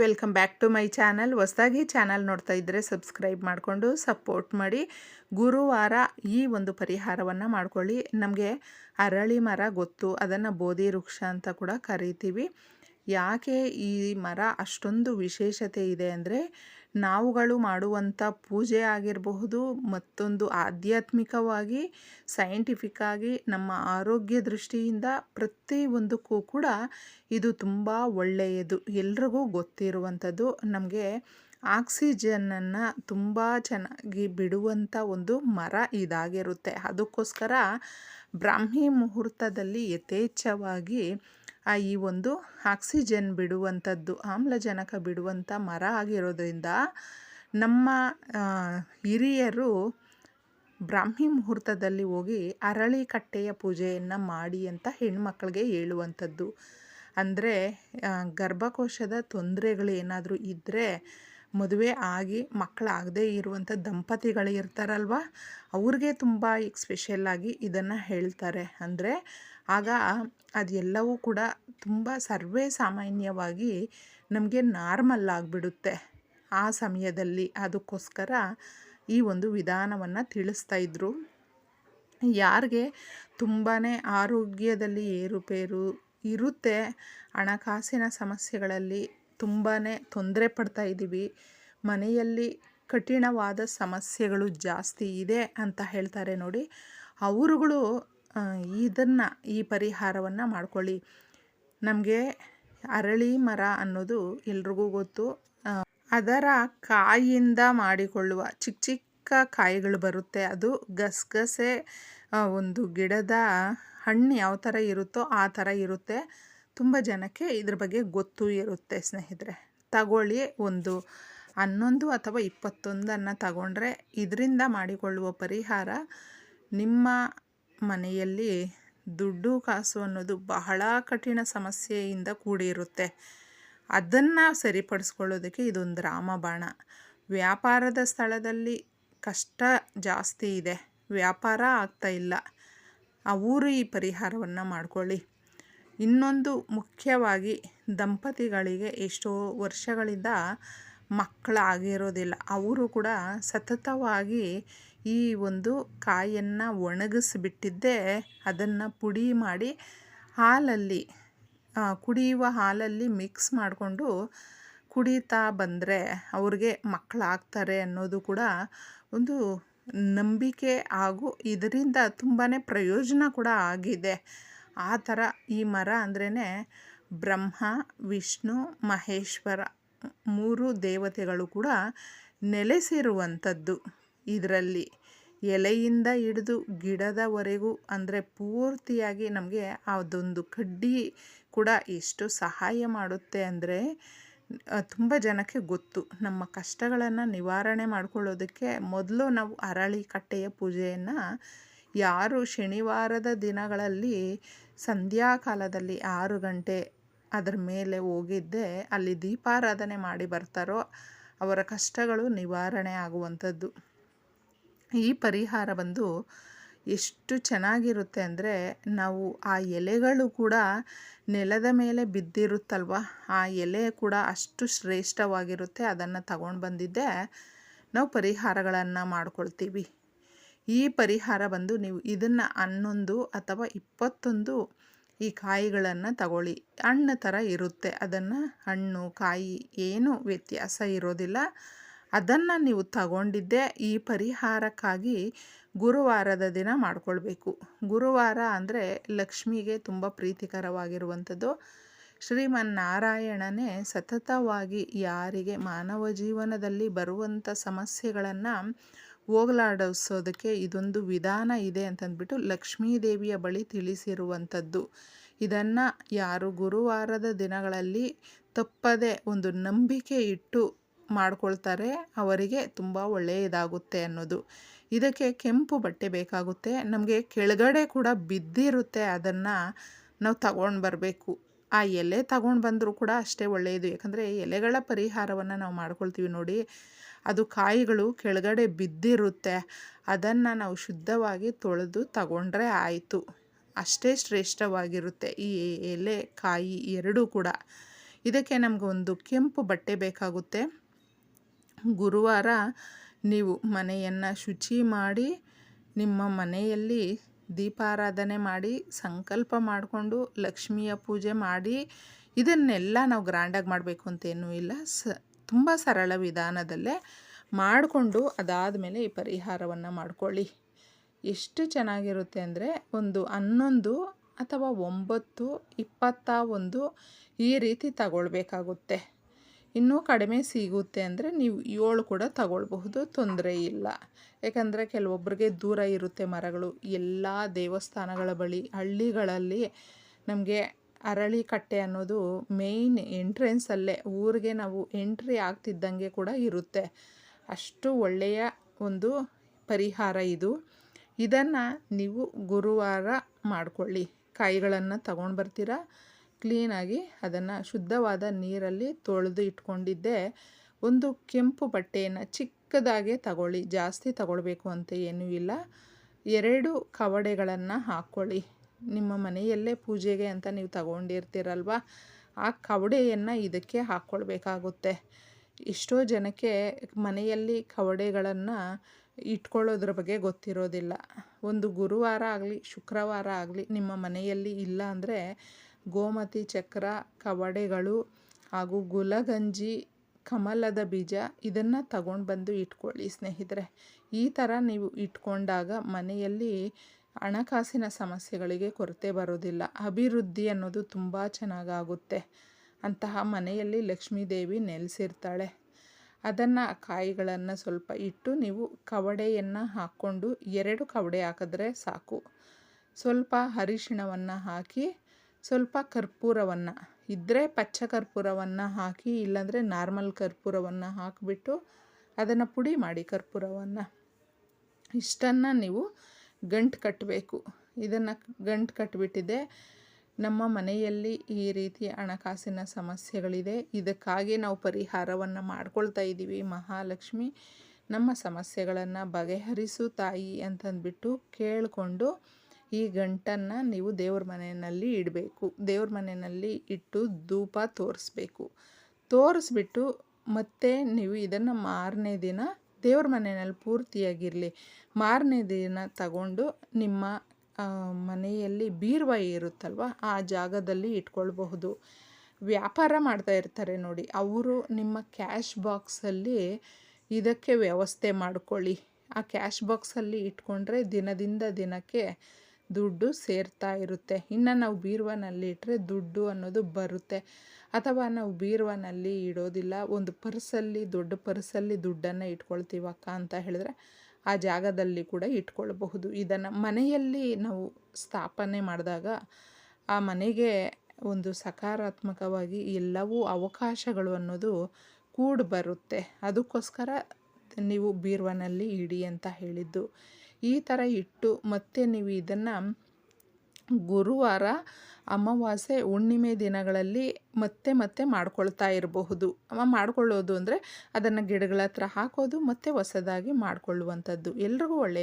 Welcome back to my channel. ಹೊಸದಾಗಿ channel ನೋಡ್ತಾ ಇದ್ದರೆ ಸಬ್ಸ್ಕ್ರೈಬ್ ಮಾಡಿಕೊಂಡು ಸಪೋರ್ಟ್ ಮಾಡಿ. ಗುರುವಾರ ಈ ಒಂದು ಪರಿಹಾರವನ್ನು ಮಾಡ್ಕೊಳ್ಳಿ. ನಮಗೆ ಅರಳಿ ಮರ ಗೊತ್ತು. ಅದನ್ನು ಬೋಧಿ ವೃಕ್ಷ ಅಂತ ಕೂಡ ಕರಿತೀವಿ. ಯಾಕೆ ಈ ಮರ ಅಷ್ಟೊಂದು ವಿಶೇಷತೆ ಇದೆ ಅಂದರೆ ನಾವುಗಳು ಮಾಡುವಂಥ ಪೂಜೆ ಆಗಿರಬಹುದು, ಮತ್ತೊಂದು ಆಧ್ಯಾತ್ಮಿಕವಾಗಿ ಸೈಂಟಿಫಿಕ್ ಆಗಿ ನಮ್ಮ ಆರೋಗ್ಯ ದೃಷ್ಟಿಯಿಂದ ಪ್ರತಿಯೊಂದಕ್ಕೂ ಕೂಡ ಇದು ತುಂಬ ಒಳ್ಳೆಯದು. ಎಲ್ರಿಗೂ ಗೊತ್ತಿರುವಂಥದ್ದು. ನಮಗೆ ಆಕ್ಸಿಜನನ್ನು ತುಂಬ ಚೆನ್ನಾಗಿ ಬಿಡುವಂಥ ಒಂದು ಮರ ಇದಾಗಿರುತ್ತೆ. ಅದಕ್ಕೋಸ್ಕರ ಬ್ರಾಹ್ಮಿ ಮುಹೂರ್ತದಲ್ಲಿ ಯಥೇಚ್ಛವಾಗಿ ಆ ಈ ಒಂದು ಆಕ್ಸಿಜನ್ ಬಿಡುವಂಥದ್ದು, ಆಮ್ಲಜನಕ ಬಿಡುವಂಥ ಮರ ಆಗಿರೋದ್ರಿಂದ ನಮ್ಮ ಹಿರಿಯರು ಬ್ರಾಹ್ಮಿ ಮುಹೂರ್ತದಲ್ಲಿ ಹೋಗಿ ಅರಳಿ ಕಟ್ಟೆಯ ಪೂಜೆಯನ್ನು ಮಾಡಿ ಅಂತ ಹೆಣ್ಮಕ್ಳಿಗೆ ಹೇಳುವಂಥದ್ದು. ಅಂದರೆ ಗರ್ಭಕೋಶದ ತೊಂದರೆಗಳು ಏನಾದರೂ ಇದ್ದರೆ ಮದುವೆ ಆಗಿ ಮಕ್ಕಳಾಗದೇ ಇರುವಂಥ ದಂಪತಿಗಳು ಇರ್ತಾರಲ್ವ ಅವ್ರಿಗೆ ತುಂಬ ಈಗ ಸ್ಪೆಷಲ್ಲಾಗಿ ಇದನ್ನು ಹೇಳ್ತಾರೆ. ಅಂದರೆ ಆಗ ಅದೆಲ್ಲವೂ ಕೂಡ ತುಂಬ ಸರ್ವೇ ಸಾಮಾನ್ಯವಾಗಿ ನಮಗೆ ನಾರ್ಮಲ್ ಆಗಿಬಿಡುತ್ತೆ. ಆ ಸಮಯದಲ್ಲಿ ಅದಕ್ಕೋಸ್ಕರ ಈ ಒಂದು ವಿಧಾನವನ್ನು ತಿಳಿಸ್ತಾ ಇದ್ದರು ಯಾರಿಗೆ ತುಂಬಾ ಆರೋಗ್ಯದಲ್ಲಿ ಏರುಪೇರು ಇರುತ್ತೆ, ಹಣಕಾಸಿನ ಸಮಸ್ಯೆಗಳಲ್ಲಿ ತುಂಬಾ ತೊಂದರೆ ಪಡ್ತಾ ಇದ್ದೀವಿ ಮನೆಯಲ್ಲಿ ಕಠಿಣವಾದ ಸಮಸ್ಯೆಗಳು ಜಾಸ್ತಿ ಇದೆ ಅಂತ ಹೇಳ್ತಾರೆ ನೋಡಿ. ಅವರುಗಳು ಇದನ್ನು ಈ ಪರಿಹಾರವನ್ನು ಮಾಡ್ಕೊಳ್ಳಿ. ನಮಗೆ ಅರಳಿ ಮರ ಅನ್ನೋದು ಎಲ್ರಿಗೂ ಗೊತ್ತು. ಅದರ ಕಾಯಿಯಿಂದ ಮಾಡಿಕೊಳ್ಳುವ ಚಿಕ್ಕ ಚಿಕ್ಕ ಕಾಯಿಗಳು ಬರುತ್ತೆ. ಅದು ಗಸಗಸೆ ಒಂದು ಗಿಡದ ಹಣ್ಣು ಯಾವ ಥರ ಇರುತ್ತೋ ಆ ಥರ ಇರುತ್ತೆ. ತುಂಬ ಜನಕ್ಕೆ ಇದ್ರ ಬಗ್ಗೆ ಗೊತ್ತು ಇರುತ್ತೆ ಸ್ನೇಹಿತರೆ. ತಗೊಳ್ಳಿ ಒಂದು ಹನ್ನೊಂದು ಅಥವಾ ಇಪ್ಪತ್ತೊಂದನ್ನು ತಗೊಂಡ್ರೆ ಇದರಿಂದ ಮಾಡಿಕೊಳ್ಳುವ ಪರಿಹಾರ ನಿಮ್ಮ ಮನೆಯಲ್ಲಿ ದುಡ್ಡು ಕಾಸು ಅನ್ನೋದು ಬಹಳ ಕಠಿಣ ಸಮಸ್ಯೆಯಿಂದ ಕೂಡಿರುತ್ತೆ. ಅದನ್ನು ಸರಿಪಡಿಸ್ಕೊಳ್ಳೋದಕ್ಕೆ ಇದೊಂದು ರಾಮಬಾಣ ವ್ಯಾಪಾರದ ಸ್ಥಳದಲ್ಲಿ ಕಷ್ಟ ಜಾಸ್ತಿ ಇದೆ. ವ್ಯಾಪಾರ ಆಗ್ತಾ ಇಲ್ಲ. ಆ ಊರು ಈ ಪರಿಹಾರವನ್ನು ಮಾಡ್ಕೊಳ್ಳಿ. ಇನ್ನೊಂದು ಮುಖ್ಯವಾಗಿ ದಂಪತಿಗಳಿಗೆ ಎಷ್ಟೋ ವರ್ಷಗಳಿಂದ ಮಕ್ಕಳಾಗಿರೋದಿಲ್ಲ. ಅವರು ಕೂಡ ಸತತವಾಗಿ ಈ ಒಂದು ಕಾಯನ್ನು ಒಣಗಿಸ್ಬಿಟ್ಟಿದ್ದೇ. ಅದನ್ನು ಪುಡಿ ಮಾಡಿ ಹಾಲಲ್ಲಿ ಕುಡಿಯುವ ಹಾಲಲ್ಲಿ ಮಿಕ್ಸ್ ಮಾಡಿಕೊಂಡು ಕುಡಿತಾ ಬಂದರೆ ಅವ್ರಿಗೆ ಮಕ್ಕಳಾಗ್ತಾರೆ ಅನ್ನೋದು ಕೂಡ ಒಂದು ನಂಬಿಕೆ ಹಾಗೂ ಇದರಿಂದ ತುಂಬಾ ಪ್ರಯೋಜನ ಕೂಡ ಆಗಿದೆ. ಆ ಥರ ಈ ಮರ ಅಂದ್ರೇ ಬ್ರಹ್ಮ, ವಿಷ್ಣು, ಮಹೇಶ್ವರ ಮೂರು ದೇವತೆಗಳು ಕೂಡ ನೆಲೆಸಿರುವಂಥದ್ದು. ಇದರಲ್ಲಿ ಎಲೆಯಿಂದ ಹಿಡಿದು ಗಿಡದವರೆಗೂ ಅಂದರೆ ಪೂರ್ತಿಯಾಗಿ ನಮಗೆ ಅದೊಂದು ಕಡ್ಡಿ ಕೂಡ ಎಷ್ಟು ಸಹಾಯ ಮಾಡುತ್ತೆ ಅಂದರೆ ತುಂಬ ಜನಕ್ಕೆ ಗೊತ್ತು. ನಮ್ಮ ಕಷ್ಟಗಳನ್ನು ನಿವಾರಣೆ ಮಾಡಿಕೊಳ್ಳೋದಕ್ಕೆ ಮೊದಲು ನಾವು ಅರಳಿ ಕಟ್ಟೆಯ ಪೂಜೆಯನ್ನು ಯಾರು ಶನಿವಾರದ ದಿನಗಳಲ್ಲಿ ಸಂಧ್ಯಾಕಾಲದಲ್ಲಿ ಆರು ಗಂಟೆ ಅದರ ಮೇಲೆ ಹೋಗಿದ್ದೆ ಅಲ್ಲಿ ದೀಪಾರಾಧನೆ ಮಾಡಿ ಬರ್ತಾರೋ ಅವರ ಕಷ್ಟಗಳು ನಿವಾರಣೆ ಆಗುವಂಥದ್ದು. ಈ ಪರಿಹಾರ ಬಂದು ಎಷ್ಟು ಚೆನ್ನಾಗಿರುತ್ತೆ ಅಂದರೆ ನಾವು ಆ ಎಲೆಗಳು ಕೂಡ ನೆಲದ ಮೇಲೆ ಬಿದ್ದಿರುತ್ತಲ್ವ? ಆ ಎಲೆ ಕೂಡ ಅಷ್ಟು ಶ್ರೇಷ್ಠವಾಗಿರುತ್ತೆ, ಅದನ್ನು ತಗೊಂಡು ಬಂದಿದ್ದೆ. ನಾವು ಪರಿಹಾರಗಳನ್ನು ಮಾಡ್ಕೊಳ್ತೀವಿ. ಈ ಪರಿಹಾರ ಬಂದು ನೀವು ಇದನ್ನು ಹನ್ನೊಂದು ಅಥವಾ ಇಪ್ಪತ್ತೊಂದು ಈ ಕಾಯಿಗಳನ್ನು ತಗೊಳ್ಳಿ. ಹಣ್ಣು ಥರ ಇರುತ್ತೆ. ಅದನ್ನು ಹಣ್ಣು, ಕಾಯಿ, ಏನೂ ವ್ಯತ್ಯಾಸ ಇರೋದಿಲ್ಲ. ಅದನ್ನು ನೀವು ತಗೊಂಡಿದ್ದೆ ಈ ಪರಿಹಾರಕ್ಕಾಗಿ ಗುರುವಾರದ ದಿನ ಮಾಡಿಕೊಳ್ಬೇಕು. ಗುರುವಾರ ಅಂದರೆ ಲಕ್ಷ್ಮಿಗೆ ತುಂಬ ಪ್ರೀತಿಕರವಾಗಿರುವಂಥದ್ದು. ಶ್ರೀಮನ್ನಾರಾಯಣನೇ ಸತತವಾಗಿ ಯಾರಿಗೆ ಮಾನವ ಜೀವನದಲ್ಲಿ ಬರುವಂಥ ಸಮಸ್ಯೆಗಳನ್ನು ಹೋಗಲಾಡಿಸೋದಕ್ಕೆ ಇದೊಂದು ವಿಧಾನ ಇದೆ ಅಂತಂದ್ಬಿಟ್ಟು ಲಕ್ಷ್ಮೀ ದೇವಿಯ ಬಳಿ ತಿಳಿಸಿರುವಂಥದ್ದು. ಇದನ್ನು ಯಾರು ಗುರುವಾರದ ದಿನಗಳಲ್ಲಿ ತಪ್ಪದೆ ಒಂದು ನಂಬಿಕೆ ಇಟ್ಟು ಮಾಡ್ಕೊಳ್ತಾರೆ, ಅವರಿಗೆ ತುಂಬ ಒಳ್ಳೆಯದಾಗುತ್ತೆ ಅನ್ನೋದು. ಇದಕ್ಕೆ ಕೆಂಪು ಬಟ್ಟೆ ಬೇಕಾಗುತ್ತೆ. ನಮಗೆ ಕೆಳಗಡೆ ಕೂಡ ಬಿದ್ದಿರುತ್ತೆ ಅದನ್ನು ನಾವು ತಗೊಂಡು ಬರಬೇಕು. ಆ ಎಲೆ ತಗೊಂಡು ಬಂದರೂ ಕೂಡ ಅಷ್ಟೇ ಒಳ್ಳೆಯದು. ಯಾಕಂದರೆ ಎಲೆಗಳ ಪರಿಹಾರವನ್ನು ನಾವು ಮಾಡ್ಕೊಳ್ತೀವಿ ನೋಡಿ, ಅದು ಕಾಯಿಗಳು ಕೆಳಗಡೆ ಬಿದ್ದಿರುತ್ತೆ. ಅದನ್ನು ನಾವು ಶುದ್ಧವಾಗಿ ತೊಳೆದು ತಗೊಂಡ್ರೆ ಆಯಿತು. ಅಷ್ಟೇ ಶ್ರೇಷ್ಠವಾಗಿರುತ್ತೆ ಈ ಎಲೆ, ಕಾಯಿ ಎರಡೂ ಕೂಡ. ಇದಕ್ಕೆ ನಮಗೆ ಒಂದು ಕೆಂಪು ಬಟ್ಟೆ ಬೇಕಾಗುತ್ತೆ. ಗುರುವಾರ ನೀವು ಮನೆಯನ್ನು ಶುಚಿ ಮಾಡಿ, ನಿಮ್ಮ ಮನೆಯಲ್ಲಿ ದೀಪಾರಾಧನೆ ಮಾಡಿ, ಸಂಕಲ್ಪ ಮಾಡಿಕೊಂಡು ಲಕ್ಷ್ಮಿಯ ಪೂಜೆ ಮಾಡಿ, ಇದನ್ನೆಲ್ಲ ನಾವು ಗ್ರ್ಯಾಂಡಾಗಿ ಮಾಡಬೇಕು ಅಂತೇನೂ ಇಲ್ಲ. ಸ, ತುಂಬ ಸರಳ ವಿಧಾನದಲ್ಲೇ ಮಾಡಿಕೊಂಡು ಅದಾದಮೇಲೆ ಈ ಪರಿಹಾರವನ್ನು ಮಾಡ್ಕೊಳ್ಳಿ. ಎಷ್ಟು ಚೆನ್ನಾಗಿರುತ್ತೆ ಅಂದರೆ ಒಂದು ಹನ್ನೊಂದು ಅಥವಾ ಒಂಬತ್ತು, ಇಪ್ಪತ್ತ ಒಂದು ಈ ರೀತಿ ತಗೊಳ್ಬೇಕಾಗುತ್ತೆ. ಇನ್ನೂ ಕಡಿಮೆ ಸಿಗುತ್ತೆ ಅಂದರೆ ನೀವು ಏಳು ಕೂಡ ತಗೊಳ್ಬಹುದು, ತೊಂದರೆ ಇಲ್ಲ. ಯಾಕಂದರೆ ಕೆಲವೊಬ್ಬರಿಗೆ ದೂರ ಇರುತ್ತೆ ಮರಗಳು. ಎಲ್ಲ ದೇವಸ್ಥಾನಗಳ ಬಳಿ, ಹಳ್ಳಿಗಳಲ್ಲಿ ನಮಗೆ ಅರಳಿ ಕಟ್ಟೆ ಅನ್ನೋದು ಮೇಯ್ನ್ ಎಂಟ್ರೆನ್ಸಲ್ಲೇ ಊರಿಗೆ ನಾವು ಎಂಟ್ರಿ ಆಗ್ತಿದ್ದಂಗೆ ಕೂಡ ಇರುತ್ತೆ. ಅಷ್ಟು ಒಳ್ಳೆಯ ಒಂದು ಪರಿಹಾರ ಇದು. ಇದನ್ನು ನೀವು ಗುರುವಾರ ಮಾಡಿಕೊಳ್ಳಿ. ಕಾಯಿಗಳನ್ನು ತಗೊಂಡು ಬರ್ತೀರಾ? ಕ್ಲೀನಾಗಿ ಅದನ್ನು ಶುದ್ಧವಾದ ನೀರಲ್ಲಿ ತೊಳೆದು ಇಟ್ಕೊಂಡಿದ್ದೆ. ಒಂದು ಕೆಂಪು ಬಟ್ಟೆಯನ್ನು ಚಿಕ್ಕದಾಗೆ ತಗೊಳ್ಳಿ, ಜಾಸ್ತಿ ತಗೊಳ್ಬೇಕು ಅಂತ ಏನೂ ಇಲ್ಲ. ಎರಡು ಕವಡೆಗಳನ್ನು ಹಾಕ್ಕೊಳ್ಳಿ. ನಿಮ್ಮ ಮನೆಯಲ್ಲೇ ಪೂಜೆಗೆ ಅಂತ ನೀವು ತಗೊಂಡಿರ್ತೀರಲ್ವ? ಆ ಕವಡೆಯನ್ನು ಇದಕ್ಕೆ ಹಾಕ್ಕೊಳ್ಬೇಕಾಗುತ್ತೆ. ಎಷ್ಟೋ ಜನಕ್ಕೆ ಮನೆಯಲ್ಲಿ ಕವಡೆಗಳನ್ನು ಇಟ್ಕೊಳ್ಳೋದ್ರ ಬಗ್ಗೆ ಗೊತ್ತಿರೋದಿಲ್ಲ. ಒಂದು ಗುರುವಾರ ಆಗಲಿ, ಶುಕ್ರವಾರ ಆಗಲಿ ನಿಮ್ಮ ಮನೆಯಲ್ಲಿ ಇಲ್ಲ ಅಂದರೆ ಗೋಮತಿ, ಚಕ್ರ, ಕವಡೆಗಳು ಹಾಗೂ ಗುಲಗಂಜಿ, ಕಮಲದ ಬೀಜ ಇದನ್ನು ತಗೊಂಡು ಬಂದು ಇಟ್ಕೊಳ್ಳಿ ಸ್ನೇಹಿತರೆ. ಈ ಥರ ನೀವು ಇಟ್ಕೊಂಡಾಗ ಮನೆಯಲ್ಲಿ ಹಣಕಾಸಿನ ಸಮಸ್ಯೆಗಳಿಗೆ ಕೊರತೆ ಬರೋದಿಲ್ಲ ಅಭಿವೃದ್ಧಿ ಅನ್ನೋದು ತುಂಬ ಚೆನ್ನಾಗಾಗುತ್ತೆ. ಅಂತಹ ಮನೆಯಲ್ಲಿ ಲಕ್ಷ್ಮೀದೇವಿ ನೆಲೆಸಿರ್ತಾಳೆ. ಅದನ್ನು ಕಾಯಿಗಳನ್ನು ಸ್ವಲ್ಪ ಇಟ್ಟು ನೀವು ಕವಡೆಯನ್ನು ಹಾಕ್ಕೊಂಡು ಎರಡು ಕವಡೆ ಹಾಕಿದ್ರೆ ಸಾಕು. ಸ್ವಲ್ಪ ಅರಿಶಿಣವನ್ನು ಹಾಕಿ ಸ್ವಲ್ಪ ಕರ್ಪೂರವನ್ನು ಇದ್ದರೆ ಪಚ್ಚ ಕರ್ಪೂರವನ್ನು ಹಾಕಿ, ಇಲ್ಲಾಂದರೆ ನಾರ್ಮಲ್ ಕರ್ಪೂರವನ್ನು ಹಾಕಿಬಿಟ್ಟು ಅದನ್ನು ಪುಡಿ ಮಾಡಿ ಕರ್ಪೂರವನ್ನು. ಇಷ್ಟನ್ನು ನೀವು ಗಂಟು ಕಟ್ಟಬೇಕು ಇದನ್ನು ಗಂಟು ಕಟ್ಟಿಬಿಟ್ಟಿದೆ ನಮ್ಮ ಮನೆಯಲ್ಲಿ ಈ ರೀತಿ ಹಣಕಾಸಿನ ಸಮಸ್ಯೆಗಳಿದೆ. ಇದಕ್ಕಾಗಿ ನಾವು ಪರಿಹಾರವನ್ನು ಮಾಡ್ಕೊಳ್ತಾ ಇದ್ದೀವಿ ಮಹಾಲಕ್ಷ್ಮಿ, ನಮ್ಮ ಸಮಸ್ಯೆಗಳನ್ನು ಬಗೆಹರಿಸು ತಾಯಿ ಅಂತಂದ್ಬಿಟ್ಟು ಕೇಳಿಕೊಂಡು ಈ ಗಂಟನ್ನು ನೀವು ದೇವ್ರ ಮನೆಯಲ್ಲಿ ಇಡಬೇಕು. ದೇವ್ರ ಮನೆಯಲ್ಲಿ ಇಟ್ಟು ಧೂಪ ತೋರಿಸ್ಬೇಕು. ತೋರಿಸ್ಬಿಟ್ಟು ಮತ್ತೆ ನೀವು ಇದನ್ನು ಮಾರನೇ ದಿನ ದೇವ್ರ ಮನೆಯಲ್ಲಿ ಪೂರ್ತಿಯಾಗಿರಲಿ. ಮಾರನೇ ದಿನ ತಗೊಂಡು ನಿಮ್ಮ ಮನೆಯಲ್ಲಿ ಬೀರ್ವಾಯಿ ಇರುತ್ತಲ್ವ, ಆ ಜಾಗದಲ್ಲಿ ಇಟ್ಕೊಳ್ಬಹುದು. ವ್ಯಾಪಾರ ಮಾಡ್ತಾ ಇರ್ತಾರೆ ನೋಡಿ, ಅವರು ನಿಮ್ಮ ಕ್ಯಾಶ್ ಬಾಕ್ಸಲ್ಲಿ ಇದಕ್ಕೆ ವ್ಯವಸ್ಥೆ ಮಾಡಿಕೊಳ್ಳಿ. ಆ ಕ್ಯಾಶ್ ಬಾಕ್ಸಲ್ಲಿ ಇಟ್ಕೊಂಡ್ರೆ ದಿನದಿಂದ ದಿನಕ್ಕೆ ದುಡ್ಡು ಸೇರ್ತಾ ಇರುತ್ತೆ. ಇನ್ನು ನಾವು ಬೀರುವನಲ್ಲಿ ಇಟ್ಟರೆ ದುಡ್ಡು ಅನ್ನೋದು ಬರುತ್ತೆ. ಅಥವಾ ನಾವು ಬೀರುವನಲ್ಲಿ ಇಡೋದಿಲ್ಲ, ಒಂದು ಪರ್ಸಲ್ಲಿ, ದೊಡ್ಡ ಪರ್ಸಲ್ಲಿ ದುಡ್ಡನ್ನು ಇಟ್ಕೊಳ್ತೀವಕ್ಕ ಅಂತ ಹೇಳಿದ್ರೆ ಆ ಜಾಗದಲ್ಲಿ ಕೂಡ ಇಟ್ಕೊಳ್ಬಹುದು. ಇದನ್ನು ಮನೆಯಲ್ಲಿ ನಾವು ಸ್ಥಾಪನೆ ಮಾಡಿದಾಗ ಆ ಮನೆಗೆ ಒಂದು ಸಕಾರಾತ್ಮಕವಾಗಿ ಎಲ್ಲವೂ ಅವಕಾಶಗಳು ಅನ್ನೋದು ಕೂಡಿ ಬರುತ್ತೆ ಅದಕ್ಕೋಸ್ಕರ ನೀವು ಬೀರುವನಲ್ಲಿ ಇಡಿ ಅಂತ ಹೇಳಿದ್ದು. ಈ ಥರ ಇಟ್ಟು ಮತ್ತೆ ನೀವು ಇದನ್ನು ಗುರುವಾರ ಅಮಾವಾಸ್ಯೆ ಹುಣ್ಣಿಮೆ ದಿನಗಳಲ್ಲಿ ಮತ್ತೆ ಮತ್ತೆ ಮಾಡ್ಕೊಳ್ತಾ ಇರಬಹುದು. ಮಾಡ್ಕೊಳ್ಳೋದು ಅಂದರೆ ಅದನ್ನು ಗಿಡಗಳ ಹತ್ರ ಹಾಕೋದು ಮತ್ತೆ ಹೊಸದಾಗಿ ಮಾಡಿಕೊಳ್ಳುವಂಥದ್ದು. ಎಲ್ರಿಗೂ ಒಳ್ಳೆಯ